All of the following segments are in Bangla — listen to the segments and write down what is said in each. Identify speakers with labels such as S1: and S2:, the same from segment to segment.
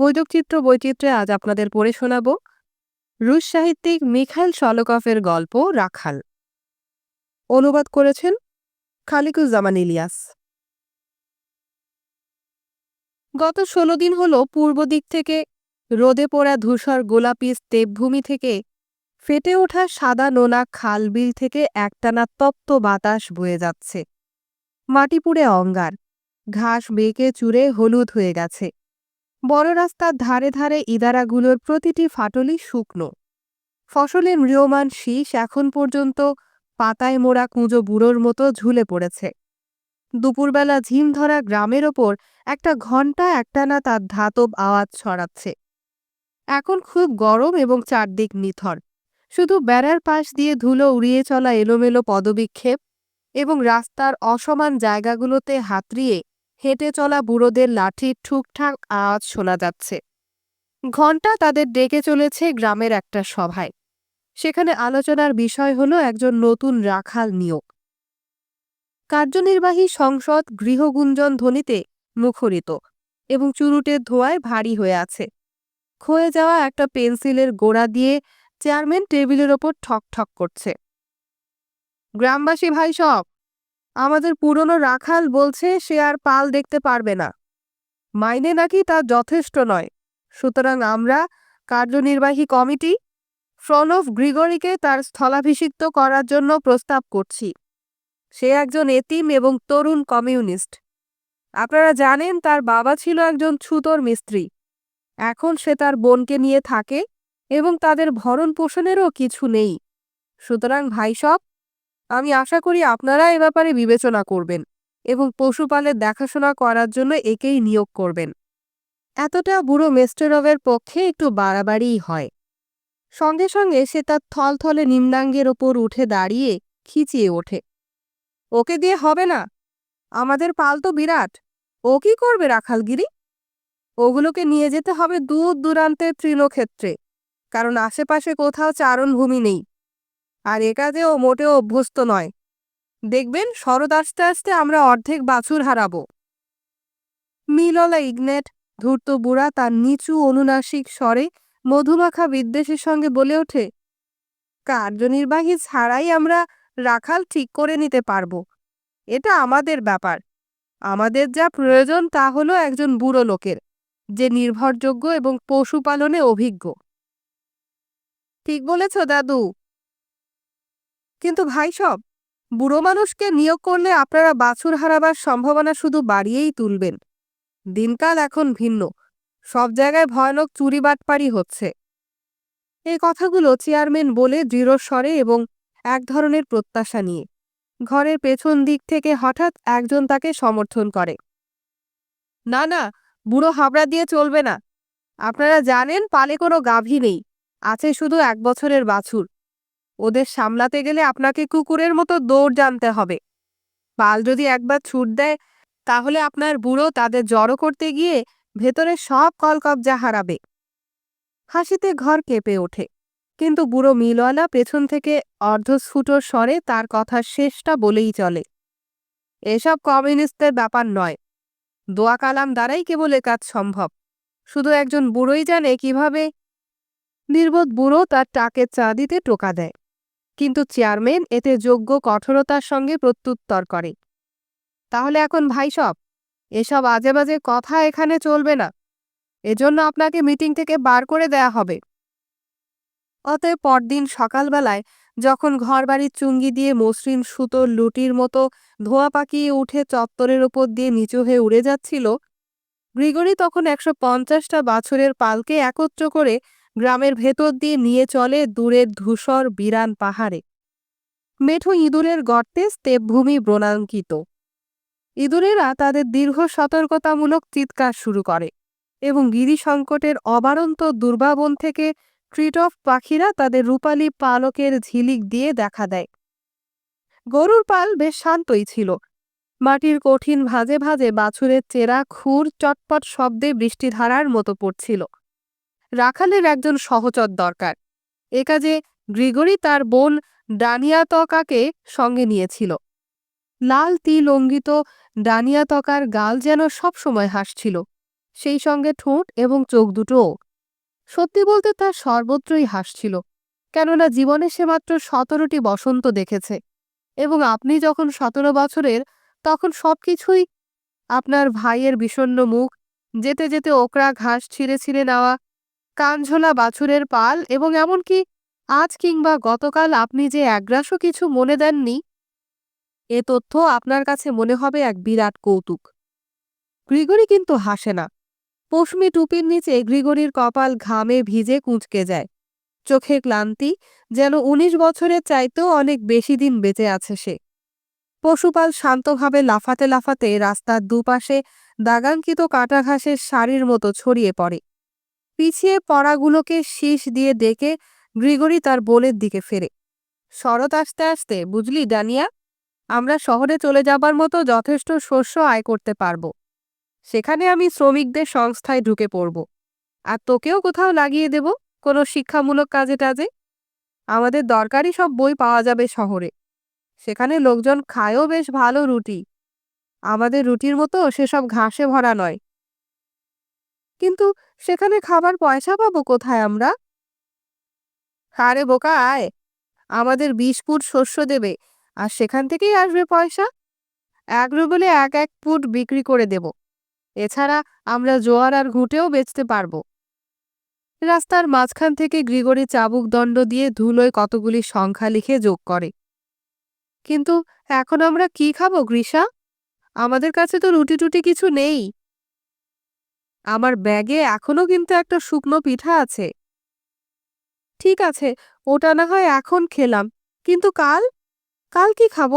S1: বৈদকচিত্র বৈচিত্র্যে আজ আপনাদের পড়ে শোনাব রুশ সাহিত্যিক মিখাইল শলকফের গল্প রাখাল। অনুবাদ করেছেন খালিকুজ্জামান ইলিয়াস। গত ষোলো দিন হল পূর্ব দিক থেকে রোদে পোড়া ধূসর গোলাপি স্টেপভূমি থেকে ফেটে ওঠা সাদা নোনা খালবিল থেকে একটানা তপ্ত বাতাস বয়ে যাচ্ছে। মাটি পুড়ে অঙ্গার, ঘাস বেঁকে চুরে হলুদ হয়ে গেছে। বড় রাস্তার ধারে ধারে ইদারাগুলোর প্রতিটি ফাটলই শুকনো। ফসলের ম্রিয়মান শীষ এখন পর্যন্ত পাতায় মোড়া কুঁজো বুড়োর মতো ঝুলে পড়েছে। দুপুরবেলা ঝিম ধরা গ্রামের ওপর একটা ঘণ্টা একটানা তার ধাতব আওয়াজ ছড়াচ্ছে। এখন খুব গরম এবং চারদিক নিথর। শুধু বেড়ার পাশ দিয়ে ধুলো উড়িয়ে চলা এলোমেলো পদবিক্ষেপ এবং রাস্তার অসমান জায়গাগুলোতে হাতড়িয়ে হেঁটে চলা বুড়োদের লাঠির ঠুকঠাক আওয়াজ শোনা যাচ্ছে। ঘণ্টা তাদের ডেকে চলেছে গ্রামের একটা সভায়। সেখানে আলোচনার বিষয় হলো একজন নতুন রাখাল নিয়োগ। কার্যনির্বাহী সংসদ গৃহগুঞ্জন ধ্বনিতে মুখরিত এবং চুরুটের ধোঁয়ায় ভারী হয়ে আছে। ক্ষয়ে যাওয়া একটা পেন্সিলের গোড়া দিয়ে চেয়ারম্যান টেবিলের ওপর ঠক ঠক করছে। গ্রামবাসী ভাই সব আমাদের পুরনো রাখাল বলছে সে আর পাল দেখতে পারবে না। মাইনে নাকি তা যথেষ্ট নয়। সুতরাং আমরা কার্যনির্বাহী কমিটি ফ্রনফ গ্রিগরিকে তার স্থলাভিষিক্ত করার জন্য প্রস্তাব করছি। সে একজন এতিম এবং তরুণ কমিউনিস্ট। আপনারা জানেন তার বাবা ছিল একজন ছুতোর মিস্ত্রি। এখন সে তার বোনকে নিয়ে থাকে এবং তাদের ভরণ পোষণেরও কিছু নেই। সুতরাং ভাই সব আমি আশা করি আপনারা এ ব্যাপারে বিবেচনা করবেন এবং পশুপালের দেখাশোনা করার জন্য একেই নিয়োগ করবেন। এতটা বুড়ো মেস্টেরভের পক্ষে একটু বাড়াবাড়িই হয়। সঙ্গে সঙ্গে সে তার থলথলে নিম্নাঙ্গের ওপর উঠে দাঁড়িয়ে খিচিয়ে ওঠে। ওকে দিয়ে হবে না? আমাদের পাল তো বিরাট। ও কি করবে রাখালগিরি? ওগুলোকে নিয়ে যেতে হবে দূর দূরান্তের তৃণক্ষেত্রে। কারণ আশেপাশে কোথাও চারণভূমি নেই। আর এ ও মোটেও অভ্যস্ত নয়। দেখবেন শরৎ আস্তে আস্তে আমরা অর্ধেক বাছুর হারাবো। মিললা ইগনেট, ধূর্ত বুড়া তার নিচু অনুনাসিক স্বরে মধুমাখা বিদ্বেষের সঙ্গে বলে ওঠে, কার্যনির্বাহী ছাড়াই আমরা রাখাল ঠিক করে নিতে পারব। এটা আমাদের ব্যাপার। আমাদের যা প্রয়োজন তা হলো একজন বুড়ো লোকের, যে নির্ভরযোগ্য এবং পশুপালনে অভিজ্ঞ। ঠিক বলেছ, দাদু। কিন্তু ভাই সব, বুড়ো মানুষকে নিয়োগ করলে আপনারা বাছুর হারাবার সম্ভাবনা শুধু বাড়িয়েই তুলবেন। দিনকাল এখন ভিন্ন, সব জায়গায় ভয়ানক চুরি বাটপারি হচ্ছে। এই কথাগুলো চেয়ারম্যান বলে দৃঢ়স্বরে এবং এক ধরনের প্রত্যাশা নিয়ে, ঘরের পেছন দিক থেকে হঠাৎ একজন তাকে সমর্থন করে। না না, বুড়ো হাবড়া দিয়ে চলবে না। আপনারা জানেন পালে কোনো গাভী নেই, আছে শুধু এক বছরের বাছুর। ওদের সামলাতে গেলে আপনাকে কুকুরের মতো দৌড় জানতে হবে। পাল যদি একবার ছুট দেয়, তাহলে আপনার বুড়ো তাদের জড়ো করতে গিয়ে ভেতরে সব কলকবজা হারাবে। হাসিতে ঘর কেঁপে ওঠে। কিন্তু বুড়ো মিলওয়ালা পেছন থেকে অর্ধস্ফুটোর স্বরে তার কথার শেষটা বলেই চলে। এসব কমিউনিস্টদের ব্যাপার নয়। দোয়া কালাম দ্বারাই কেবল কাজ সম্ভব। শুধু একজন বুড়োই জানে কীভাবে নির্বোধ বুড়ো তার টাকে চা দিতে টোকা দেয়। কিন্তু চেয়ারম্যান এতে যোগ্য কঠোরতার সঙ্গে প্রত্যুত্তর করে। তাহলে এখন ভাই সব, এসব আজে বাজে কথা এখানে চলবে না। এজন্য আপনাকে মিটিং থেকে বার করে দেয়া হবে। অতএব পরদিন সকালবেলায় যখন ঘরবাড়ির চুঙ্গি দিয়ে মসৃণ সুতোর লুটির মতো ধোয়া পাকিয়ে উঠে চত্বরের ওপর দিয়ে নিচু হয়ে উড়ে যাচ্ছিল, গ্রিগরি তখন একশো পঞ্চাশটা বাছরের পালকে একত্র করে গ্রামের ভেতর দিয়ে নিয়ে চলে দূরের ধূসর বিরান পাহাড়ে। মেঠো ইঁদুরের গর্তে স্তেপভূমি ব্রণাঙ্কিত। ইঁদুরেরা তাদের দীর্ঘ সতর্কতামূলক চিৎকার শুরু করে এবং গিরি সংকটের অবারন্ত দুর্বাবন থেকে ট্রিটফ পাখিরা তাদের রূপালী পালকের ঝিলিক দিয়ে দেখা দেয়। গরুর পাল বেশ শান্তই ছিল। মাটির কঠিন ভাজে ভাজে বাছুরের চেরা, খুর, চটপট শব্দে বৃষ্টিধারার মতো পড়ছিল। রাখালের একজন সহচর দরকার। এ কাজে গ্রিগরি তার বোন ডানিয়াতকাকে সঙ্গে নিয়েছিল। লাল, তিল অঙ্গিত ডানিয়াতকার গাল যেন সবসময় হাসছিল। সেই সঙ্গে ঠোঁট এবং চোখ দুটোও। সত্যি বলতে তার সর্বত্রই হাসছিল, কেননা জীবনে সে মাত্র সতেরোটি বসন্ত দেখেছে এবং আপনি যখন সতেরো বছরের, তখন সবকিছুই আপনার ভাইয়ের বিষণ্ন মুখ, যেতে যেতে ওকরা ঘাস ছিঁড়ে ছিঁড়ে নেওয়া কানঝোলা বাছুরের পাল এবং এমনকি আজ কিংবা গতকাল আপনি যে একগ্রাসও কিছু মনে দেননি, এ তথ্য আপনার কাছে মনে হবে এক বিরাট কৌতুক। গ্রিগরি কিন্তু হাসে না। পশ্মি টুপির নিচে গ্রিগরির কপাল ঘামে ভিজে কুঁচকে যায়। চোখে ক্লান্তি, যেন উনিশ বছরের চাইতেও অনেক বেশি দিন বেঁচে আছে সে। পশুপাল শান্তভাবে লাফাতে লাফাতে রাস্তার দুপাশে দাগাঙ্কিত কাটা ঘাসের শাড়ির মতো ছড়িয়ে পড়ে। পিছিয়ে পড়াগুলোকে শীষ দিয়ে ডেকে গ্রিগরি তার বোলের দিকে ফেরে। শরৎ আসতে আসতে, বুঝলি ডানিয়া? আমরা শহরে চলে যাবার মতো যথেষ্ট শস্য আয় করতে পারব। সেখানে আমি শ্রমিকদের সংস্থায় ঢুকে পড়ব। আর তোকেও কোথাও লাগিয়ে দেব কোনো শিক্ষামূলক কাজে টাজে? আমাদের দরকারি সব বই পাওয়া যাবে শহরে। সেখানে লোকজন খায়ও বেশ ভালো রুটি। আমাদের রুটির মতো সেসব ঘাসে ভরা নয়। কিন্তু সেখানে খাবার পয়সা পাবো কোথায় আমরা? আরে বোকা, আয়। আমাদের বিশ ফুট শস্য দেবে, আর সেখান থেকেই আসবে পয়সা। এক রুবেলে এক এক ফুট বিক্রি করে দেব। এছাড়া আমরা জোয়ার আর ঘুঁটেও বেচতে পারব। রাস্তার মাঝখান থেকে গ্রিগরি চাবুক দণ্ড দিয়ে ধুলোয় কতগুলি সংখ্যা লিখে যোগ করে। কিন্তু এখন আমরা কি খাব গ্রীষা আমাদের কাছে তো রুটি টুটি কিছু নেই। আমার ব্যাগে এখনও কিন্তু একটা শুকনো পিঠা আছে। ঠিক আছে, ওটা না হয় এখন খেলাম, কিন্তু কাল? কাল কি খাব?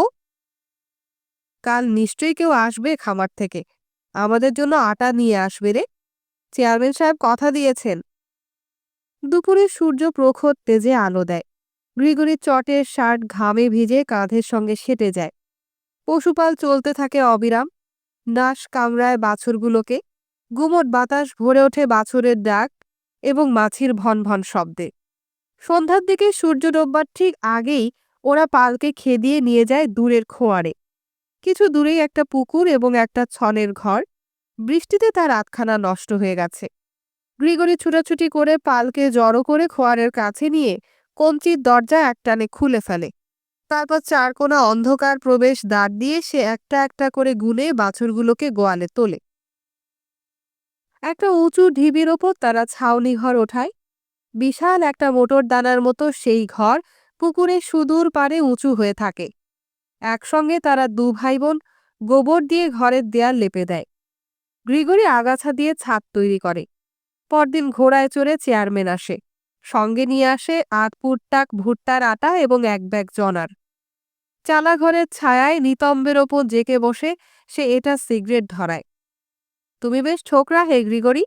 S1: কাল নিশ্চয়ই কেউ আসবে খামার থেকে। আমাদের জন্য আটা নিয়ে আসবে রে। চেয়ারম্যান সাহেব কথা দিয়েছেন। দুপুরে সূর্য প্রখর তেজে আলো দেয়। গ্রিগরির চটের শার্ট ঘামে ভিজে কাঁধের সঙ্গে সেটে যায়। পশুপাল চলতে থাকে অবিরাম। নাশ কামড়ায় বাছুরগুলোকে। গুমট বাতাস ভরে ওঠে বাছুরের ডাক এবং মাছির ভন ভন শব্দে। সন্ধ্যার দিকে সূর্য ডোববার ঠিক আগেই ওরা পালকে খেদিয়ে নিয়ে যায় দূরের খোয়ারে। কিছু দূরেই একটা পুকুর এবং একটা ছনের ঘর। বৃষ্টিতে তার আতখানা নষ্ট হয়ে গেছে। গ্রিগরি ছুটাছুটি করে পালকে জড়ো করে খোয়ারের কাছে নিয়ে কঞ্চির দরজা একটানে খুলে ফেলে। তারপর চারকোনা অন্ধকার প্রবেশ দ্বার দিয়ে সে একটা একটা করে গুনে বাছুরগুলোকে গোয়ালে তোলে। একটা উঁচু ঢিবির ওপর তারা ছাউনি ঘর ওঠায়। বিশাল একটা মোটর দানার মতো সেই ঘর পুকুরে সুদূর পারে উঁচু হয়ে থাকে। একসঙ্গে তারা দু ভাই বোন গোবর দিয়ে ঘরের দেয়াল লেপে দেয়। গ্রিগরি আগাছা দিয়ে ছাদ তৈরি করে। পরদিন ঘোড়ায় চড়ে চেয়ারম্যান আসে। সঙ্গে নিয়ে আসে আধ পুটটাক ভুট্টার আটা এবং এক ব্যাগ জনার। চালাঘরের ছায়ায় নিতম্বের ওপর জেকে বসে সে এটা সিগারেট ধরায়। তুমি বেশ ছোকরা হে গ্রিগরি।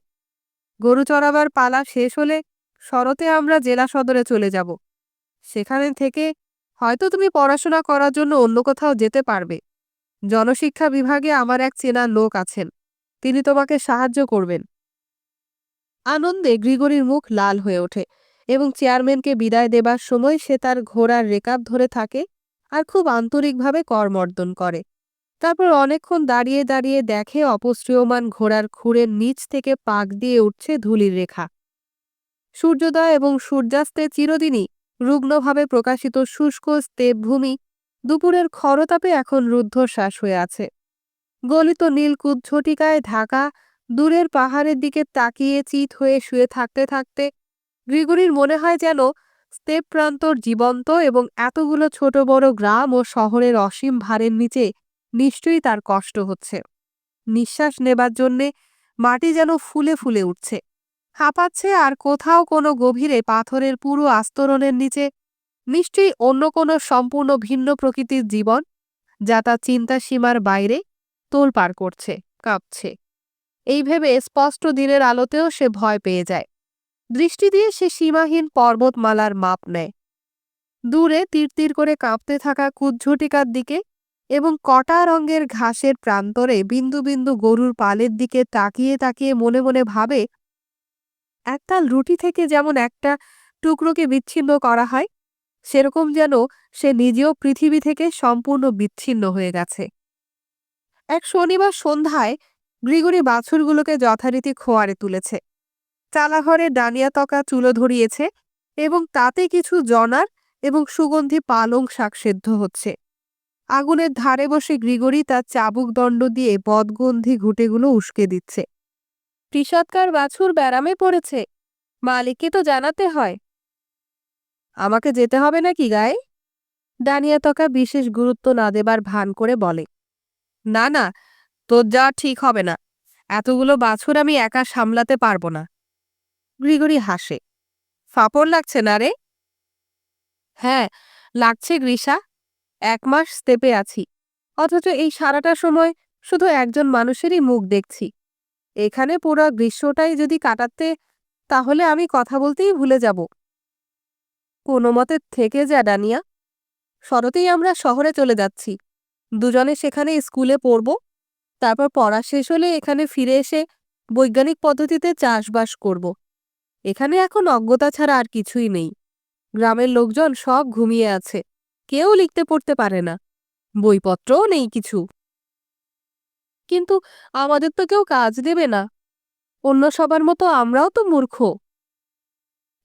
S1: গরু চড়াবার পালা শেষ হলে শরতে আমরা জেলা সদরে চলে যাব। সেখানে থেকে হয়তো তুমি পড়াশোনা করার জন্য অন্য কোথাও যেতে পারবে। জনশিক্ষা বিভাগে আমার এক চেনা লোক আছেন। তিনি তোমাকে সাহায্য করবেন। আনন্দে গ্রিগরির মুখ লাল হয়ে ওঠে এবং চেয়ারম্যানকে বিদায় দেবার সময় সে তার ঘোড়ার রেকাব ধরে থাকে আর খুব আন্তরিকভাবে করমর্দন করে। তারপর অনেকক্ষণ দাঁড়িয়ে দাঁড়িয়ে দেখে অপশ্রিয়মান ঘোড়ার খুঁড়ের নিচ থেকে পাক দিয়ে উঠছে ধুলির রেখা। সূর্যোদয় এবং সূর্যাস্তের চিরদিনই রুগ্নভাবে প্রকাশিত শুষ্ক স্তেপভূমি দুপুরের খরতাপে এখন রুদ্ধশ্বাস হয়ে আছে। গলিত নীল কুজ্ঝটিকায় ঢাকা দূরের পাহাড়ের দিকে তাকিয়ে চিত হয়ে শুয়ে থাকতে থাকতে গ্রিগরির মনে হয় যেন স্তেপ প্রান্তর জীবন্ত এবং এতগুলো ছোট বড় গ্রাম ও শহরের অসীম ভারের নিচে নিশ্চয়ই তার কষ্ট হচ্ছে। নিঃশ্বাস নেবার জন্যে মাটি যেন ফুলে ফুলে উঠছে। হাঁপাচ্ছে আর কোথাও কোনো গভীরে পাথরের পুরো আস্তরণের নিচে নিশ্চয়ই অন্য কোনো সম্পূর্ণ ভিন্ন প্রকৃতির জীবন যা তার চিন্তা সীমার বাইরে তোলপাড় করছে, কাঁপছে। এই ভেবে স্পষ্ট দিনের আলোতেও সে ভয় পেয়ে যায়। দৃষ্টি দিয়ে সে সীমাহীন পর্বতমালার মাপ নেয়। দূরে তীর করে কাঁপতে থাকা কুজ্ঝটিকার দিকে এবং কটা রঙের ঘাসের প্রান্তরে বিন্দু বিন্দু গরুর পালের দিকে তাকিয়ে তাকিয়ে মনে মনে ভাবে একতাল রুটি থেকে যেমন একটা টুকরোকে বিচ্ছিন্ন করা হয়, সেরকম যেন সে নিজেও পৃথিবী থেকে সম্পূর্ণ বিচ্ছিন্ন হয়ে গেছে। এক শনিবার সন্ধ্যায় গ্রিগরি বাছুরগুলোকে যথারীতি খোয়ারে তুলেছে। চালাঘরে ডানিয়া তকা চুলো ধরিয়েছে এবং তাতে কিছু জনার এবং সুগন্ধি পালং শাক সেদ্ধ হচ্ছে। আগুনের ধারে বসে গ্রিগরি তার চাবুক দণ্ড দিয়ে বদগন্ধি ঘুঁটেগুলো উস্কে দিচ্ছে। কৃষৎকার বাছুর ব্যারামে পড়েছে। মালিককে তো জানাতে হয়। আমাকে যেতে হবে নাকি গায়ে? ডানিয়া তকা বিশেষ গুরুত্ব না দেবার ভান করে বলে। না না, তোর যা ঠিক হবে না। এতগুলো বাছুর আমি একা সামলাতে পারব না। গ্রিগরি হাসে। ফাপড় লাগছে না রে? হ্যাঁ লাগছে গ্রীষা এক মাস স্তেপে আছি। অথচ এই সারাটা সময় শুধু একজন মানুষেরই মুখ দেখছি। এখানে পুরো গ্রীষ্মটাই যদি কাটাতে, তাহলে আমি কথা বলতেই ভুলে যাব। কোনো মতে থেকে যা, ডানিয়া। শরতেই আমরা শহরে চলে যাচ্ছি। দুজনে সেখানে স্কুলে পড়ব। তারপর পড়া শেষ হলে এখানে ফিরে এসে বৈজ্ঞানিক পদ্ধতিতে চাষবাস করব। এখানে এখন অজ্ঞতা ছাড়া আর কিছুই নেই। গ্রামের লোকজন সব ঘুমিয়ে আছে। কেউ লিখতে পড়তে পারে না। বইপত্রও নেই কিছু। কিন্তু আমাদের তো কেউ কাজ দেবে না। অন্য সবার মতো আমরাও তো মূর্খ।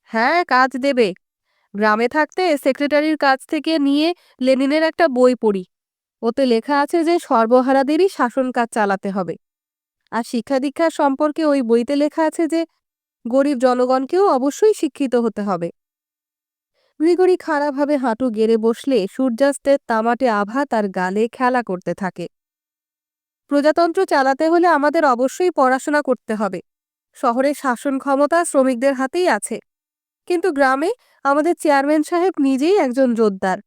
S1: হ্যাঁ কাজ দেবে। গ্রামে থাকতে সেক্রেটারির কাছ থেকে নিয়ে লেনিনের একটা বই পড়ি। ওতে লেখা আছে যে সর্বহারাদেরই শাসন কাজ চালাতে হবে। আর শিক্ষা দীক্ষা সম্পর্কে ওই বইতে লেখা আছে যে গরিব জনগণকেও অবশ্যই শিক্ষিত হতে হবে। গ্রিগরি খাড়াভাবে হাঁটু গেড়ে বসলে সূর্যাস্তের তামাটে আভা তার গালে খেলা করতে থাকে। প্রজাতন্ত্র চালাতে হলে আমাদের অবশ্যই পড়াশোনা করতে হবে। শহরের শাসন ক্ষমতা শ্রমিকদের হাতেই আছে। কিন্তু গ্রামে আমাদের চেয়ারম্যান সাহেব নিজেই একজন জোরদার।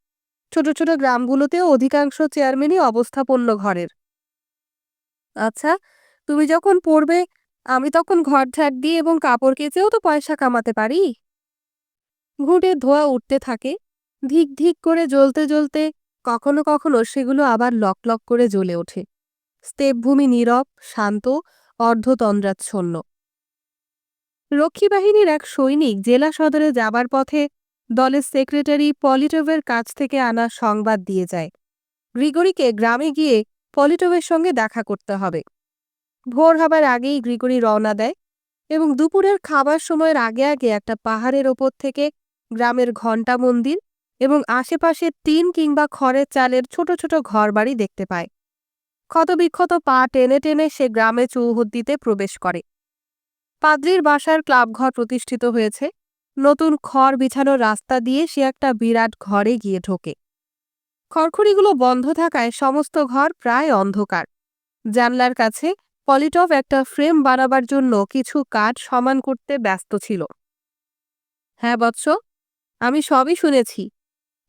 S1: ছোট ছোট গ্রামগুলোতেও অধিকাংশ চেয়ারম্যানই অবস্থাপন্ন ঘরের। আচ্ছা তুমি যখন পড়বে, আমি তখন ঘর ঝাড় দিয়ে এবং কাপড় কেচেও তো পয়সা কামাতে পারি? ঘুঁটে ধোয়া উঠতে থাকে। ধিক ধিক করে জ্বলতে জ্বলতে কখনো কখনো সেগুলো আবার লক লক করে জ্বলে ওঠে। স্তেপভূমি নীরব, শান্ত, অর্ধতন্দ্রাচ্ছন্ন। রক্ষী বাহিনীর এক সৈনিক জেলা সদরে যাবার পথে দলের সেক্রেটারি পলিটোভের কাছ থেকে আনা সংবাদ দিয়ে যায়। গ্রিগরিকে গ্রামে গিয়ে পলিটোভের সঙ্গে দেখা করতে হবে। ভোর হবার আগেই গ্রিগরি রওনা দেয় এবং দুপুরের খাবার সময়ের আগে আগে একটা পাহাড়ের ওপর থেকে গ্রামের ঘণ্টা মন্দির এবং আশেপাশে টিন কিংবা খড়ের চালের ছোট ছোট ঘরবাড়ি দেখতে পায়। ক্ষতবিক্ষত পা টেনে টেনে সে গ্রামে চৌহদ্দিতে প্রবেশ করে। পাদ্রির বাসার ক্লাবঘর প্রতিষ্ঠিত হয়েছে। নতুন খড় বিছানো রাস্তা দিয়ে সে একটা বিরাট ঘরে গিয়ে ঢোকে। খড়খড়িগুলো বন্ধ থাকায় সমস্ত ঘর প্রায় অন্ধকার। জানলার কাছে পলিটভ একটা ফ্রেম বানাবার জন্য কিছু কাঠ সমান করতে ব্যস্ত ছিল। হ্যাঁ বৎস আমি সবই শুনেছি।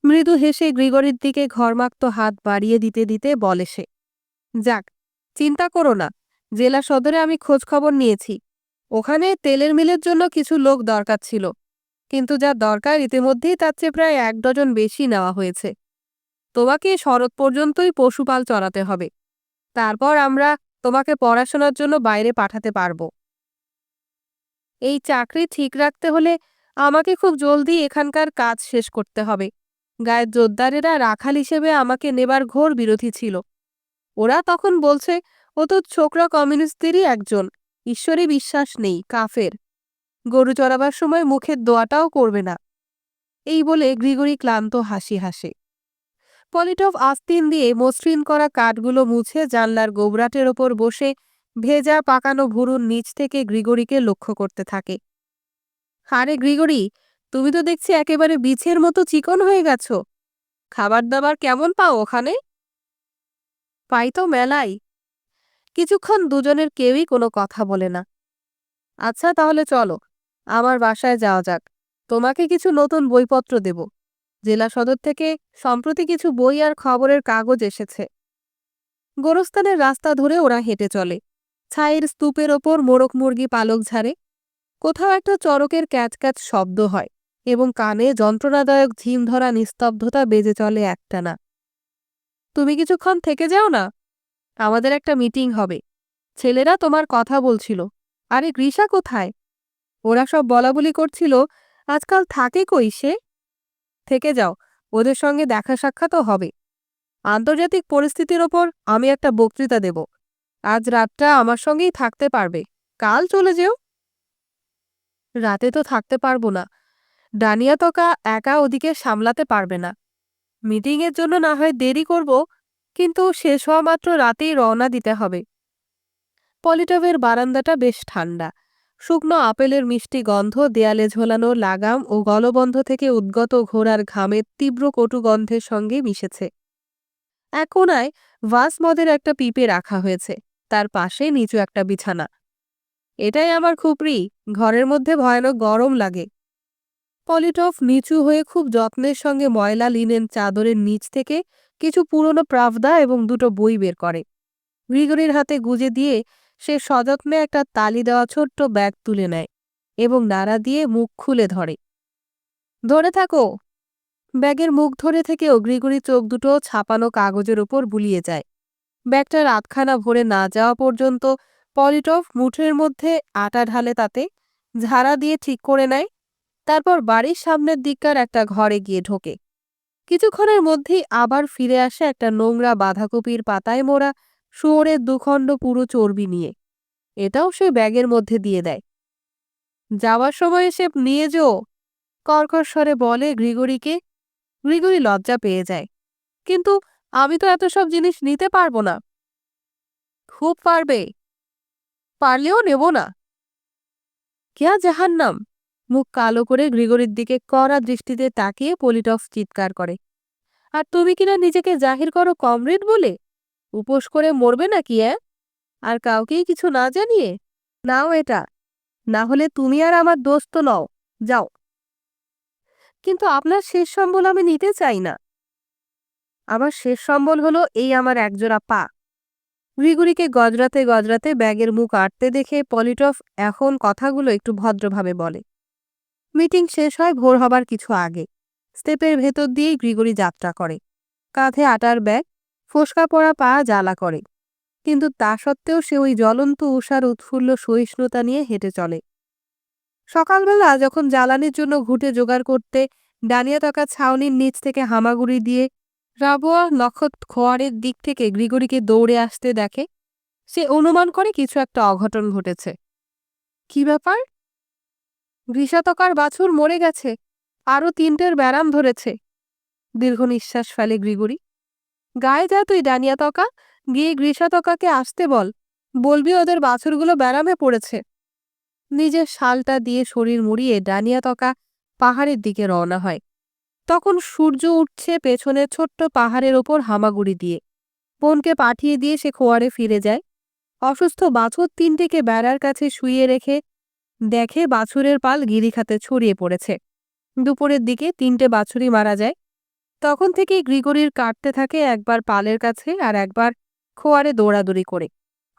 S1: মৃদু হেসে গ্রিগরির দিকে ঘরমাক্ত হাত বাড়িয়ে দিতে দিতে বলে সে, যাক, চিন্তা করো না, জেলা সদরে আমি খোঁজ খবর নিয়েছি। ওখানে তেলের মিলের জন্য কিছু লোক দরকার ছিল, কিন্তু যা দরকার ইতিমধ্যেই তার চেয়ে প্রায় এক ডজন বেশি নেওয়া হয়েছে। তোমাকে শরৎ পর্যন্তই পশুপাল চড়াতে হবে। তারপর আমরা তোমাকে পড়াশোনার জন্য বাইরে পাঠাতে পারব। এই চাকরি ঠিক রাখতে হলে আমাকে খুব জলদি এখানকার কাজ শেষ করতে হবে। গায়ের জোরদারেরা রাখাল হিসেবে আমাকে নেবার ঘোর বিরোধী ছিল। ওরা তখন বলছে, ও তো ছোকরা কমিউনিস্টদেরই একজন। ঈশ্বরে বিশ্বাস নেই, কাফের। গরু চড়াবার সময় মুখের দোয়াটাও করবে না। এই বলে গ্রিগরি ক্লান্ত হাসি হাসে। পলিটভ আস্তিন দিয়ে মসৃণ করা কাঠগুলো মুছে জানলার গোবরাটের ওপর বসে ভেজা পাকানো ভুরুর নিচ থেকে গ্রিগরিকে লক্ষ্য করতে থাকে। আরে গ্রিগরি তুমি তো দেখছি একেবারে বিছের মতো চিকন হয়ে গেছ। খাবার দাবার কেমন পাও ওখানে? পাই তো মেলাই। কিছুক্ষণ দুজনের কেউই কোনো কথা বলে না। আচ্ছা তাহলে চলো, আমার বাসায় যাওয়া যাক। তোমাকে কিছু নতুন বইপত্র দেব। জেলা সদর থেকে সম্প্রতি কিছু বই আর খবরের কাগজ এসেছে। গোরস্থানের রাস্তা ধরে ওরা হেঁটে চলে। ছাইয়ের স্তূপের ওপর মোরক মুরগি পালক ঝাড়ে। কোথাও একটা চরকের ক্যাচ ক্যাচ শব্দ হয় এবং কানে যন্ত্রণাদায়ক ঝিম ধরা নিস্তব্ধতা বেজে চলে একটানা। তুমি কিছুক্ষণ থেকে যাও না? আমাদের একটা মিটিং হবে। ছেলেরা তোমার কথা বলছিল। আরে গ্রীষা কোথায়? ওরা সব বলাবলি করছিল, আজকাল থাকে কই সে? থেকে যাও, ওদের সঙ্গে দেখা সাক্ষাৎও হবে। আন্তর্জাতিক পরিস্থিতির ওপর আমি একটা বক্তৃতা দেব। আজ রাতটা আমার সঙ্গেই থাকতে পারবে। কাল চলে যেও। রাতে তো থাকতে পারব না। ডানিয়া তোকা একা ওদিকে সামলাতে পারবে না। মিটিংয়ের জন্য না হয় দেরি করব, কিন্তু শেষ হওয়া মাত্র রাতেই রওনা দিতে হবে। পলিটভের বারান্দাটা বেশ ঠান্ডা। শুকনো আপেলের মিষ্টি গন্ধ, দেয়ালে ঝোলানো লাগাম ও গলবন্ধ থেকে উদ্গত ঘোড়ার ঘামের তীব্র কটু গন্ধের সঙ্গে মিশেছে। এক কোনায় ভাস মদের একটা পিপে রাখা হয়েছে। তার পাশে নিচু একটা বিছানা। এটাই আমার খুপরি। ঘরের মধ্যে ভয়ানক গরম লাগে। পলিটফ নিচু হয়ে খুব যত্নের সঙ্গে ময়লা লিনেন চাদরের নিচ থেকে কিছু পুরনো প্রাভদা এবং দুটো বই বের করে। গ্রিগরির হাতে গুজে দিয়ে সে সযত্নে একটা তালি দেওয়া ছোট্ট ব্যাগ তুলে নেয় এবং নাড়া দিয়ে মুখ খুলে ধরে। ধরে থাকো। ব্যাগের মুখ ধরে থেকেও গ্রিগরি চোখ দুটো ছাপানো কাগজের উপর বুলিয়ে যায়। ব্যাগটা রাতখানা ভরে না যাওয়া পর্যন্ত পলিটফ মুঠের মধ্যে আটা ঢালে তাতে, ঝাড়া দিয়ে ঠিক করে নেয়, তারপর বাড়ির সামনের দিককার একটা ঘরে গিয়ে ঢোকে। কিছুক্ষণের মধ্যেই আবার ফিরে আসে একটা নোংরা বাঁধাকপির পাতায় মোড়া শুয়োরের দুখণ্ড পুরো চর্বি নিয়ে। এটাও সে ব্যাগের মধ্যে দিয়ে দেয়। যাওয়ার সময় সে নিয়ে যো। কর্কশ স্বরে বলে গ্রিগরিকে। গ্রিগরি লজ্জা পেয়ে যায়। কিন্তু আমি তো এত সব জিনিস নিতে পারব না। খুব পারবে। পারলেও নেব না। কেয়া জাহান্নাম? মুখ কালো করে গ্রিগরির দিকে কড়া দৃষ্টিতে তাকিয়ে পলিটফ চিৎকার করে। আর তুমি কিনা নিজেকে জাহির করো কমরেড বলে? উপোস করে মরবে নাকি, অ্যাঁ? আর কাউকেই কিছু না জানিয়ে? নাও এটা। না হলে তুমি আর আমার দোস্ত নও। যাও। কিন্তু আপনার শেষ সম্বল আমি নিতে চাই না। আমার শেষ সম্বল হলো এই আমার একজোড়া পা। গ্রিগুরিকে গজরাতে গজরাতে ব্যাগের মুখ আটতে দেখে পলিটফ এখন কথাগুলো একটু ভদ্রভাবে বলে। মিটিং শেষ হয় ভোর হবার কিছু আগে। স্টেপের ভেতর দিয়েই গ্রিগরি যাত্রা করে। কাঁধে আটার ব্যাগ, ফোসকা পড়া পা জ্বালা করে। কিন্তু তা সত্ত্বেও সে ওই জ্বলন্ত, উষার, উৎফুল্ল সহিষ্ণুতা নিয়ে হেঁটে চলে। সকালবেলা যখন জ্বালানির জন্য ঘুটে জোগাড় করতে ডানিয়া তকা ছাউনির নিচ থেকে হামাগুড়ি দিয়ে রাবোয়া নক্ষত খোয়ারের দিক থেকে গ্রিগরিকে দৌড়ে আসতে দেখে সে অনুমান করে কিছু একটা অঘটন ঘটেছে। কি ব্যাপার? গ্রীষাতকার বাছুর মরে গেছে, আরও তিনটের ব্যারাম ধরেছে। দীর্ঘ নিঃশ্বাস ফেলে গ্রিগরি। গায়ে যা তুই ডানিয়া তকা গিয়ে গ্রীষাতকাকে আসতে বল, বলবি ওদের বাছুরগুলো ব্যারামে পড়েছে। নিজের শালটা দিয়ে শরীর মুড়িয়ে ডানিয়া তকা পাহাড়ের দিকে রওনা হয়। তখন সূর্য উঠছে পেছনে ছোট্ট পাহাড়ের ওপর হামাগুড়ি দিয়ে। বোনকে পাঠিয়ে দিয়ে সে খোয়ারে ফিরে যায়। অসুস্থ বাছুর তিনটিকে বেড়ার কাছে শুইয়ে রেখে দেখে বাছুরের পাল গিরিখাতে ছড়িয়ে পড়েছে। দুপুরের দিকে তিনটে বাছুরই মারা যায়। তখন থেকেই গ্রিগরির কাটতে থাকে একবার পালের কাছে আর একবার খোয়ারে দৌড়াদৌড়ি করে।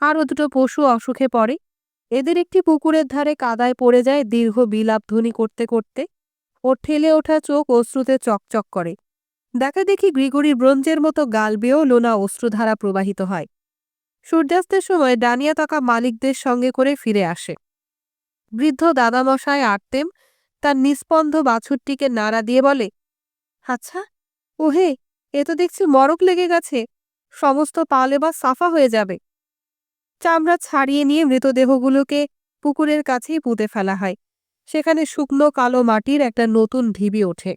S1: আরও দুটো পশু অসুখে পড়ে। এদের একটি পুকুরের ধারে কাদায় পড়ে যায় দীর্ঘ বিলাপধ্বনি করতে করতে। ওর ঠেলে ওঠা চোখ অশ্রুতে চকচক করে। দেখা দেখি গ্রিগরির ব্রোঞ্জের মতো গাল বেয়েও লোনা অশ্রুধারা প্রবাহিত হয়। সূর্যাস্তের সময় ডানিয়া তাকা মালিকদের সঙ্গে করে ফিরে আসে। বৃদ্ধ দাদামশায় আটতেম তার নিস্পন্ধ বাছুরটিকে নাড়া দিয়ে বলে আচ্ছা ওহে, এ তো দেখছি মরক লেগে গেছে। সমস্ত পালে বা সাফা হয়ে যাবে। চামড়া ছাড়িয়ে নিয়ে মৃতদেহগুলোকে পুকুরের কাছেই পুঁতে ফেলা হয়। সেখানে শুকনো কালো মাটির একটা নতুন ঢিবি ওঠে।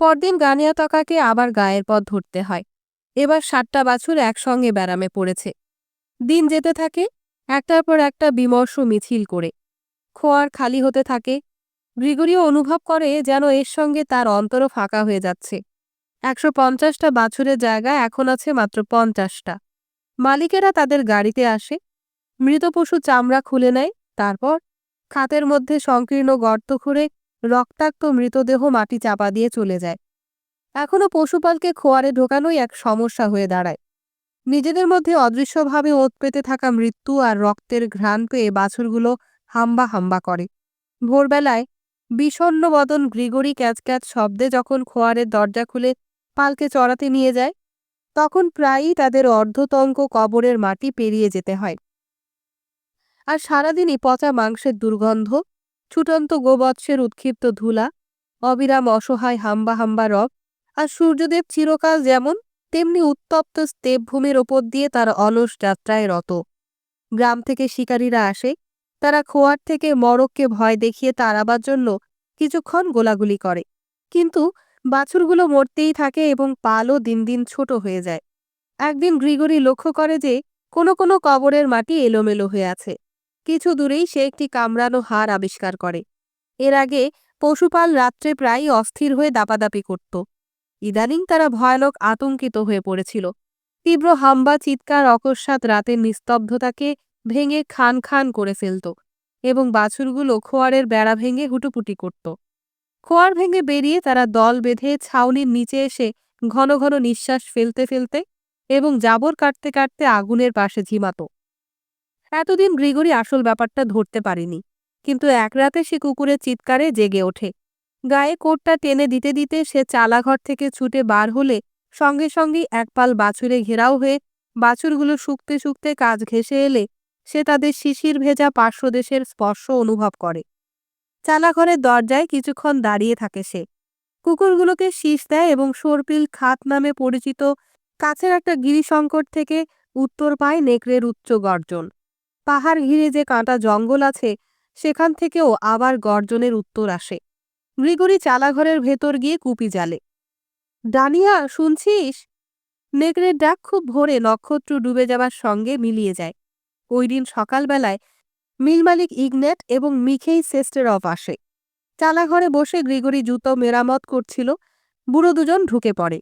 S1: পরদিন গানিয়া তকাকে আবার গায়ের পথ ধরতে হয়। এবার সাতটা বাছুর একসঙ্গে ব্যারামে পড়েছে। দিন যেতে থাকে, একটার পর একটা বিমর্ষ মিছিল করে। খোয়ার খালি হতে থাকে। গ্রিগরিও অনুভব করে যেন এর সঙ্গে তার অন্তরও ফাঁকা হয়ে যাচ্ছে। একশো পঞ্চাশটা বাছুরের জায়গায় এখন আছে মাত্র পঞ্চাশটা। মালিকেরা তাদের গাড়িতে আসে। মৃত পশু চামড়া খুলে নেয়, তারপর খাতের মধ্যে সংকীর্ণ গর্ত খুঁড়ে রক্তাক্ত মৃতদেহ মাটি চাপা দিয়ে চলে যায়। এখনও পশুপালকে খোয়ারে ঢোকানোই এক সমস্যা হয়ে দাঁড়ায়। নিজেদের মধ্যে অদৃশ্যভাবে ওত পেতে থাকা মৃত্যু আর রক্তের ঘ্রাণ পেয়ে বাছুরগুলো হাম্বা হাম্বা করে। ভোরবেলায় বিষণ্ন বদন গ্রিগরি ক্যাচ ক্যাচ শব্দে যখন খোয়ারের দরজা খুলে পালকে চড়াতে নিয়ে যায়, তখন প্রায়ই তাদের অর্ধতঙ্ক কবরের মাটি পেরিয়ে যেতে হয়। আর সারাদিনই পচা মাংসের দুর্গন্ধ, ছুটন্ত গোবৎসের উৎক্ষিপ্ত ধুলা, অবিরাম অসহায় হাম্বা হাম্বা রব আর সূর্যদেব চিরকাল যেমন তেমনি উত্তপ্ত স্তেপভূমির ওপর দিয়ে তার অলস যাত্রায় রত। গ্রাম থেকে শিকারীরা আসে, তারা খোয়ার থেকে মরককে ভয় দেখিয়ে তাড়াবার জন্য কিছুক্ষণ গোলাগুলি করে। কিন্তু বাছুরগুলো মরতেই থাকে এবং পালও দিন দিন ছোট হয়ে যায়। একদিন গ্রিগরি লক্ষ্য করে যে কোনো কোনো কবরের মাটি এলোমেলো হয়ে আছে। কিছু দূরেই সে একটি কামড়ানো হাড় আবিষ্কার করে। এর আগে পশুপাল রাত্রে প্রায়ই অস্থির হয়ে দাপাদাপি করত। ইদানিং তারা ভয়ানক আতঙ্কিত হয়ে পড়েছিল। তীব্র হাম্বা, চিৎকার, অকস্মাৎ রাতের নিস্তব্ধতাকে ভেঙে খান খান করে ফেলত এবং বাছুরগুলো খোয়ারের বেড়া ভেঙে হুটুপুটি করত। খোয়ার ভেঙে বেরিয়ে তারা দল বেঁধে ছাউনির নিচে এসে ঘন ঘন নিঃশ্বাস ফেলতে ফেলতে এবং জাবর কাটতে কাটতে আগুনের পাশে ঝিমাত। এতদিন গ্রিগরি আসল ব্যাপারটা ধরতে পারেনি। কিন্তু এক রাতে সে কুকুরের চিৎকারে জেগে ওঠে। গায়ে কোটটা টেনে দিতে দিতে সে চালাঘর থেকে ছুটে বার হলে সঙ্গে সঙ্গেই এক পাল বাছুরে ঘেরাও হয়ে বাছুরগুলো শুকতে শুকতে কাজ ঘেসে এলে সে তাদের শিশির ভেজা পার্শ্বদেশের স্পর্শ অনুভব করে। চালাঘরের দরজায় কিছুক্ষণ দাঁড়িয়ে থাকে সে। কুকুরগুলোকে শীষ দেয় এবং সর্পিল খাত নামে পরিচিত কাছের একটা গিরিশঙ্কর থেকে উত্তর পায় নেকড়ের উচ্চ গর্জন। পাহাড় ঘিরে যে কাঁটা জঙ্গল আছে, সেখান থেকেও আবার গর্জনের উত্তর আসে। গ্রিগরি চালাঘরের ভেতর গিয়ে কুপি জালে ডানিয়া, শুনছিস? নেকড়ের ডাক খুব ভোরে নক্ষত্র ডুবে যাবার সঙ্গে মিলিয়ে যায়। ওই দিন সকালবেলায় মিলমালিক ইগনেট এবং মিখেই সেস্টেরফ আসে। চালাঘরে বসে গ্রিগরি জুতো মেরামত করছিল, বুড়ো দুজন ঢুকে পড়ে।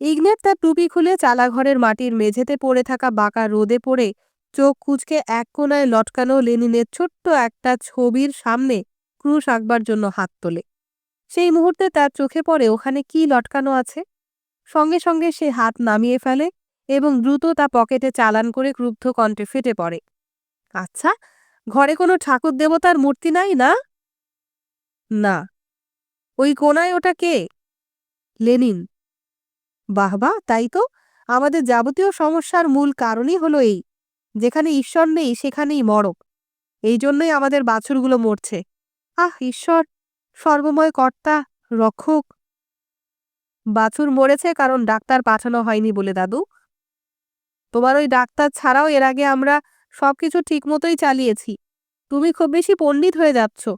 S1: ইগনেট তার টুপি খুলে চালাঘরের মাটির মেঝেতে পড়ে থাকা বাঁকা রোদে পড়ে চোখ কুচকে এক কোনায় লটকানো লেনিনের ছোট্ট একটা ছবির সামনে ক্রুশ আঁকবার জন্য হাত তোলে। সেই মুহূর্তে তার চোখে পড়ে ওখানে কি লটকানো আছে? সঙ্গে সঙ্গে সে হাত নামিয়ে ফেলে এবং দ্রুত তা পকেটে চালান করে ক্রুব্ধ কণ্ঠে ফেটে পড়ে। আচ্ছা ঘরে কোনো ঠাকুর দেবতার মূর্তি নাই না? না। ওই কোনায় ওটা কে? লেনিন। বাহবা তাই তো। আমাদের যাবতীয় সমস্যার মূল কারণই হলো এই। যেখানে ঈশ্বর নেই, সেখানেই মরক। এই জন্যই আমাদের বাছুরগুলো মরছে। আহ, ঈশ্বর, সর্বময় কর্তা, রক্ষক। বাছুর মরেছে কারণ ডাক্তার পাঠানো হয়নি বলে, দাদু। তোমার ওই ডাক্তার ছাড়াও এর আগে আমরা সবকিছু ঠিকমতোই চালিয়েছি। তুমি খুব বেশি পণ্ডিত হয়ে যাচ্ছ।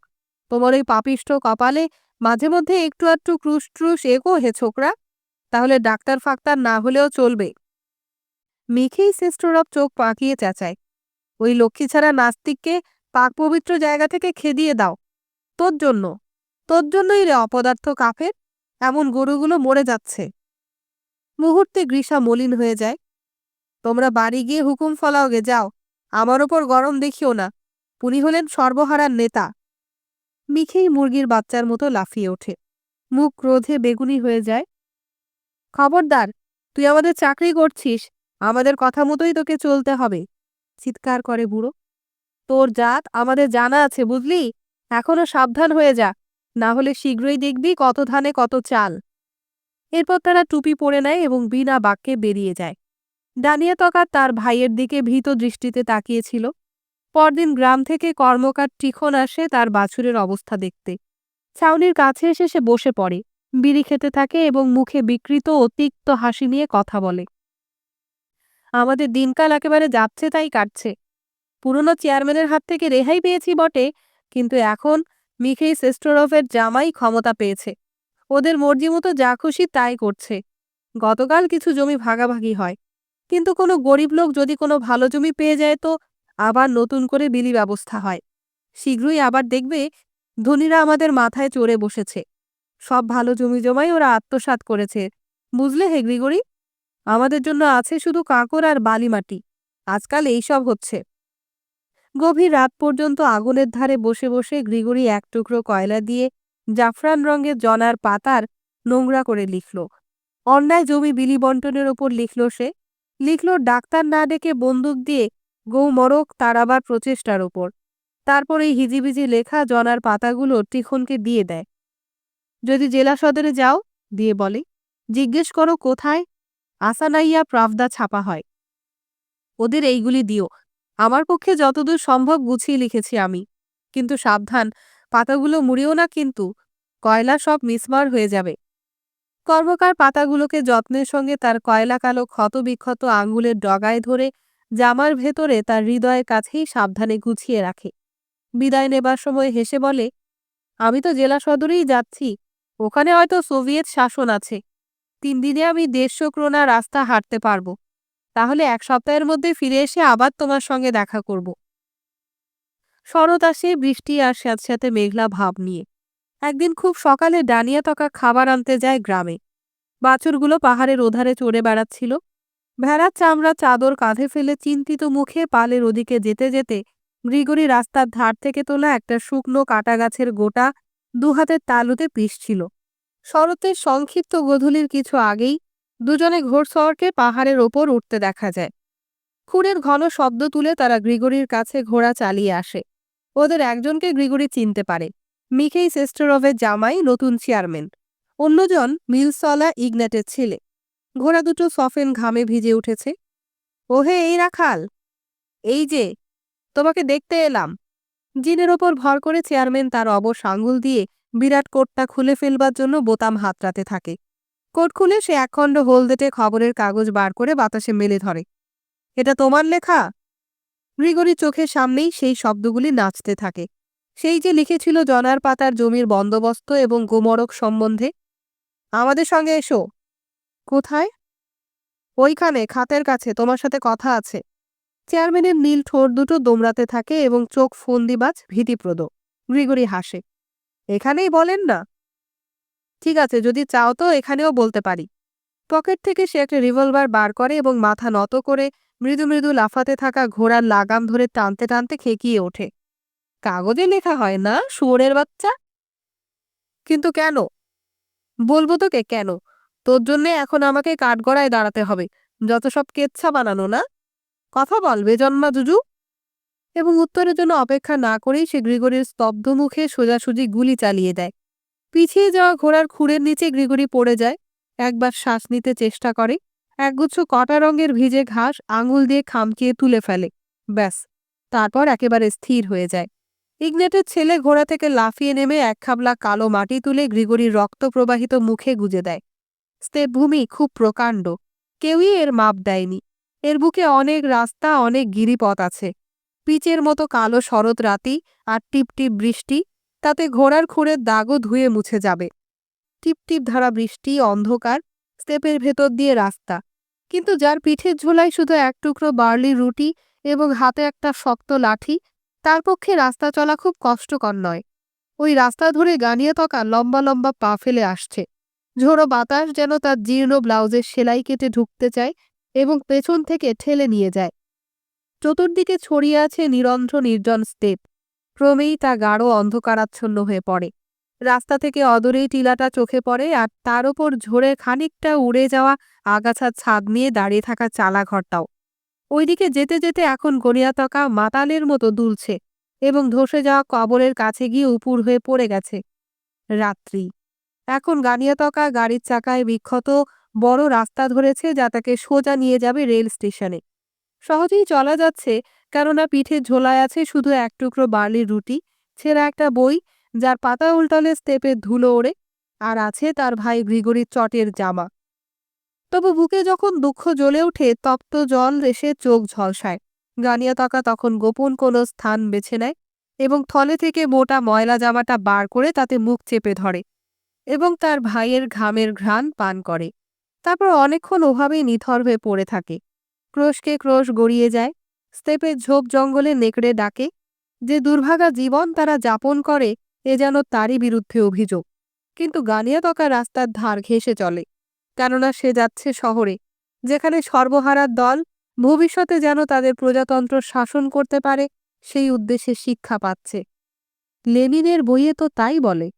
S1: তোমার ওই পাপিষ্ট কপালে মাঝে মধ্যে একটু একটু ক্রুশ ট্রুশ এগো হে ছোকরা। তাহলে ডাক্তার ফাক্তার না হলেও চলবে। মিখেই শ্রেষ্ঠরব চোখ পাকিয়ে চেঁচায়। ওই লক্ষ্মী ছাড়া নাস্তিককে পাক পবিত্র জায়গা থেকে খেদিয়ে দাও। তোর জন্য, তোর জন্যই রে অপদার্থ কাফের, এমন গরুগুলো মরে যাচ্ছে। মুহূর্তে গ্রীষা মলিন হয়ে যায়। তোমরা বাড়ি গিয়ে হুকুম ফলাওগে যাও। আমার ওপর গরম দেখিও না। উনি হলেন সর্বহারার নেতা। মিখেই মুরগির বাচ্চার মতো লাফিয়ে ওঠে। মুখ ক্রোধে বেগুনি হয়ে যায়। খবরদার, তুই আমাদের চাকরি করছিস। আমাদের কথা মতোই তোকে চলতে হবে। চিৎকার করে বুড়ো। তোর জাত আমাদের জানা আছে, বুঝলি? এখনও সাবধান হয়ে যা। না হলে শীঘ্রই দেখবি কত ধানে কত চাল। এরপর তারা টুপি পরে নেয় এবং বিনা বাক্যে বেরিয়ে যায়। ডানিয়া তকা তার ভাইয়ের দিকে ভীত দৃষ্টিতে তাকিয়েছিল। পরদিন গ্রাম থেকে কর্মকার টিখন আসে তার বাছুরের অবস্থা দেখতে। ছাউনির কাছে এসে সে বসে পড়ে। বিড়ি খেতে থাকে এবং মুখে বিকৃত ও তিক্ত হাসি নিয়ে কথা বলে। আমাদের দিনকাল একেবারে যাচ্ছে তাই কাটছে। পুরনো চেয়ারম্যানের হাত থেকে রেহাই পেয়েছি বটে, কিন্তু এখন মিখেই সেস্টোরফের জামাই ক্ষমতা পেয়েছে। ওদের মর্জি মতো যা খুশি তাই করছে। গতকাল কিছু জমি ভাগাভাগি হয়। কিন্তু কোনো গরিব লোক যদি কোনো ভালো জমি পেয়ে যায় তো আবার নতুন করে বিলি ব্যবস্থা হয়। শীঘ্রই আবার দেখবে ধনীরা আমাদের মাথায় চড়ে বসেছে। সব ভালো জমি জমাই ওরা আত্মসাত করেছে। বুঝলে হে আমাদের জন্য আছে শুধু কাঁকর আর বালিমাটি। আজকাল এইসব হচ্ছে। গভীর রাত পর্যন্ত আগুনের ধারে বসে বসে গ্রিগরি এক টুকরো কয়লা দিয়ে জাফরান রঙের জনার পাতার নোংরা করে লিখল। অন্যায় জমি বিলি বন্টনের ওপর লিখল সে। লিখল, ডাক্তার না ডেকে বন্দুক দিয়ে গৌমরক তারাবার প্রচেষ্টার ওপর। তারপর এই হিজিবিজি লেখা জনার পাতাগুলো টিখনকে দিয়ে দেয়। যদি জেলা সদরে যাও, দিয়ে বলে, জিজ্ঞেস করো কোথায় আসানাইয়া প্রাফদা ছাপা হয়। ওদের এইগুলি দিও। আমার পক্ষে যতদূর সম্ভব গুছিয়ে লিখেছি আমি। কিন্তু সাবধান, পাতাগুলো মুড়িও না কিন্তু, কয়লা সব মিসমার হয়ে যাবে। কর্মকার পাতাগুলোকে যত্নের সঙ্গে তার কয়লা কালো ক্ষতবিক্ষত আঙ্গুলের ডগায় ধরে জামার ভেতরে তার হৃদয়ের কাছেই সাবধানে গুছিয়ে রাখে। বিদায় নেবার সময় হেসে বলে, আমি তো জেলা সদরেই যাচ্ছি। ওখানে হয়তো সোভিয়েত শাসন আছে। তিন দিনে আমি দেড়শো ক্রোনা রাস্তা হাঁটতে পারব। তাহলে এক সপ্তাহের মধ্যে ফিরে এসে আবার তোমার সঙ্গে দেখা করব। শরৎ আসে, বৃষ্টি আর সাথে সাথে মেঘলা ভাব নিয়ে। একদিন খুব সকালে ডানিয়া তকা খাবার আনতে যায় গ্রামে। বাছুরগুলো পাহাড়ের ওধারে চড়ে বেড়াচ্ছিল। ভেড়ার চামড়া চাদর কাঁধে ফেলে চিন্তিত মুখে পালের ওদিকে যেতে যেতে গ্রিগরি রাস্তার ধার থেকে তোলা একটা শুকনো কাটা গাছের গোটা দুহাতের তালুতে পিষছিল শরতের সংক্ষিপ্ত গধূলির কিছু আগেই দুজনে ঘোড়সওয়ারকে পাহাড়ের ওপর উঠতে দেখা যায়। খুঁড়ের ঘন শব্দ তুলে তারা গ্রিগরির কাছে ঘোড়া চালিয়ে আসে। ওদের একজনকে গ্রিগরি চিনতে পারে। মিখেই সেস্টরভের জামাই নতুন চেয়ারম্যান। অন্যজন মিলসলা ইগনেটের ছেলে। ঘোড়া দুটো সফেন ঘামে ভিজে উঠেছে। ওহে, এই রাখাল! এই যে, তোমাকে দেখতে এলাম। জিনের ওপর ভর করে চেয়ারম্যান তার অবশ আঙুল দিয়ে বিরাট কোটটা খুলে ফেলবার জন্য বোতাম হাতড়াতে থাকে। কোট খুলে সে একখণ্ড হলদেটে খবরের কাগজ বার করে বাতাসে মেলে ধরে। এটা তোমার লেখা? গ্রিগরি চোখের সামনেই সেই শব্দগুলি নাচতে থাকে। সেই যে লিখেছিল জনার পাতার জমির বন্দোবস্ত এবং গোমরক সম্বন্ধে, আমাদের সঙ্গে এসো। কোথায়? ওইখানে, খাতের কাছে, তোমার সাথে কথা আছে। চেয়ারম্যানের নীল ঠোঁট দুটো দোমড়াতে থাকে এবং চোখ ফন্দিবাজ, ভীতিপ্রদ। গ্রিগরি হাসে। এখানেই বলেন না। ঠিক আছে, যদি চাও তো এখানেও বলতে পারি। পকেট থেকে সে একটা রিভলভার বার করে এবং মাথা নত করে মৃদু মৃদু লাফাতে থাকা ঘোড়ার লাগাম ধরে টানতে টানতে খেকিয়ে ওঠে। কাগজে লেখা হয় না, শুয়োরের বাচ্চা? কিন্তু কেন? বলব তোকে কেন? তোর জন্যে এখন আমাকে কাঠগড়ায় দাঁড়াতে হবে। যত সব কেচ্ছা বানানো না? কথা বল বেজন্মা জুজু। এবং উত্তরের জন্য অপেক্ষা না করেই সে গ্রিগরির স্তব্ধ মুখে সোজাসুজি গুলি চালিয়ে দেয়। পিছিয়ে যাওয়া ঘোড়ার খুঁড়ের নিচে গ্রিগরি পড়ে যায়, একবার শ্বাস নিতে চেষ্টা করে, একগুচ্ছ কটা রঙের ভিজে ঘাস আঙুল দিয়ে খামকিয়ে তুলে ফেলে, ব্যাস, তারপর একেবারে স্থির হয়ে যায়। ইগনেটের ছেলে ঘোড়া থেকে লাফিয়ে নেমে এক খাবলা কালো মাটি তুলে গ্রিগরির রক্ত প্রবাহিত মুখে গুজে দেয়। স্তেপভূমি খুব প্রকাণ্ড, কেউই এর মাপ দেয়নি। এর বুকে অনেক রাস্তা, অনেক গিরিপথ আছে। পিচের মতো কালো শরৎ রাতি আর টিপটিপ বৃষ্টি, তাতে ঘোড়ার খুঁড়ের দাগও ধুয়ে মুছে যাবে। টিপটিপ ধারা বৃষ্টি, অন্ধকার, স্টেপের ভেতর দিয়ে রাস্তা। কিন্তু যার পিঠের ঝোলায় শুধু এক টুকরো বার্লি রুটি এবং হাতে একটা শক্ত লাঠি, তার পক্ষে রাস্তা চলা খুব কষ্টকর নয়। ওই রাস্তা ধরে গানিয়ে তকা লম্বা লম্বা পা ফেলে আসছে। ঝোড়ো বাতাস যেন তার জীর্ণ ব্লাউজের সেলাই কেটে ঢুকতে চায় এবং পেছন থেকে ঠেলে নিয়ে যায়। চতুর্দিকে ছড়িয়ে আছে নিরন্ধ্র নির্জন স্টেপ। ক্রমেই তা গাঢ় অন্ধকারাচ্ছন্ন হয়ে পড়ে। রাস্তা থেকে অদূরেই টিলাটা চোখে পড়ে আর তার ওপর ঝোরে খানিকটা উড়ে যাওয়া আগাছার ছাদ নিয়ে দাঁড়িয়ে থাকা চালাঘরটাও। ওইদিকে যেতে যেতে এখন গড়িয়াতকা মাতালের মতো দুলছে এবং ধসে যাওয়া কবরের কাছে গিয়ে উপুর হয়ে পড়ে গেছে। রাত্রি। এখন গানিয়াতকা গাড়ির চাকায় বিক্ষত বড় রাস্তা ধরেছে যা তাকে সোজা নিয়ে যাবে রেল স্টেশনে। সহজেই চলা যাচ্ছে। কেননা পিঠে ঝোলায় আছে শুধু এক টুকরো বার্লির রুটি, ছেঁড়া একটা বই, যার পাতা উল্টালে স্টেপের ধুলো ওড়ে, আর আছে তার ভাই গ্রিগরির চটের জামা। তবু বুকে যখন দুঃখ জ্বলে ওঠে, তপ্ত জল এসে চোখ ঝলসায়। গানিয়া তাকা তখন গোপন কোনো স্থান বেছে নেয় এবং থলে থেকে মোটা ময়লা জামাটা বার করে তাতে মুখ চেপে ধরে এবং তার ভাইয়ের ঘামের ঘ্রাণ পান করে। তারপর অনেকক্ষণ ওভাবেই নিথর হয়ে পড়ে থাকে। ক্রোশকে ক্রোশ গড়িয়ে যায় স্তেপের ঝোপ জঙ্গলে নেকড়ে ডাকে, যে দুর্ভাগা জীবন তারা যাপন করে, এ যেন তারই বিরুদ্ধে অভিযোগ। কিন্তু গানিয়াতকা রাস্তার ধার ঘেঁষে চলে, কেননা সে যাচ্ছে শহরে, যেখানে সর্বহারার দল ভবিষ্যতে যেন তাদের প্রজাতন্ত্র শাসন করতে পারে, সেই উদ্দেশ্যে শিক্ষা পাচ্ছে। লেনিনের বইয়ে তো তাই বলে